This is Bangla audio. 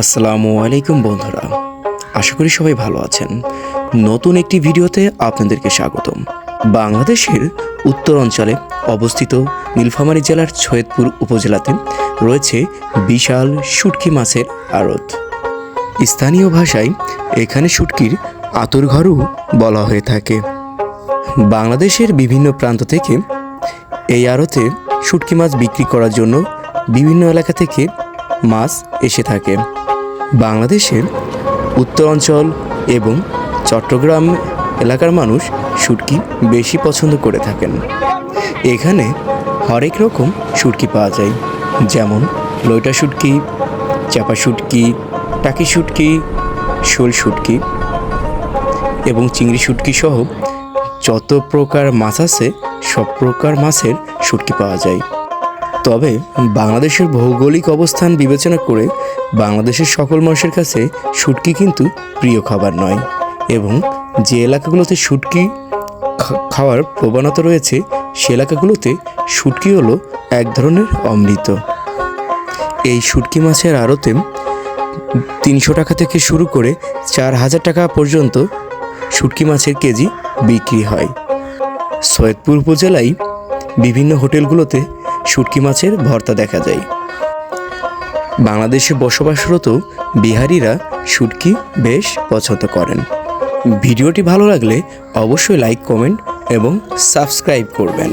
আসসালামু আলাইকুম বন্ধুরা। আশা করি সবাই ভালো আছেন। নতুন একটি ভিডিওতে আপনাদেরকে স্বাগতম। বাংলাদেশের উত্তর অঞ্চলে অবস্থিত নীলফামারী জেলার সৈয়দপুর উপজেলাতে রয়েছে বিশাল শুটকি মাছের আড়ত। স্থানীয় ভাষায় এখানে শুটকির আতুরঘরও বলা হয়ে থাকে। বাংলাদেশের বিভিন্ন প্রান্ত থেকে এই আড়তে শুটকি মাছ বিক্রি করার জন্য বিভিন্ন এলাকা থেকে মাছ এসে থাকে। বাংলাদেশের উত্তর অঞ্চল এবং চট্টগ্রাম এলাকার মানুষ শুটকি বেশি পছন্দ করে থাকেন। এখানে হরেক রকম শুটকি পাওয়া যায়। যেমন লইটা শুটকি, চাপা শুটকি, টাকি শুটকি, শোল শুটকি এবং চিংড়ি শুটকি সহ যত প্রকার মাছ আছে, সব প্রকার মাছের শুটকি পাওয়া যায়। তবে বাংলাদেশের ভৌগোলিক অবস্থান বিবেচনা করে বাংলাদেশের সকল মানুষের কাছে শুটকি কিন্তু প্রিয় খাবার নয় এবং যে এলাকাগুলোতে শুটকি খাওয়ার প্রবণতা রয়েছে, সে এলাকাগুলোতে শুটকি হলো এক ধরনের অমৃত। এই শুটকি মাছের আড়তে তিনশো টাকা থেকে শুরু করে চার হাজার টাকা পর্যন্ত শুটকি মাছের কেজি বিক্রি হয়। সৈয়দপুর উপজেলায় বিভিন্ন হোটেলগুলোতে শুটকি মাছের ভর্তা দেখা যায়। বাংলাদেশে বসবাসরত বিহারিরা শুটকি বেশ পছন্দ করেন। ভিডিওটি ভালো লাগলে অবশ্যই লাইক কমেন্ট এবং সাবস্ক্রাইব করবেন।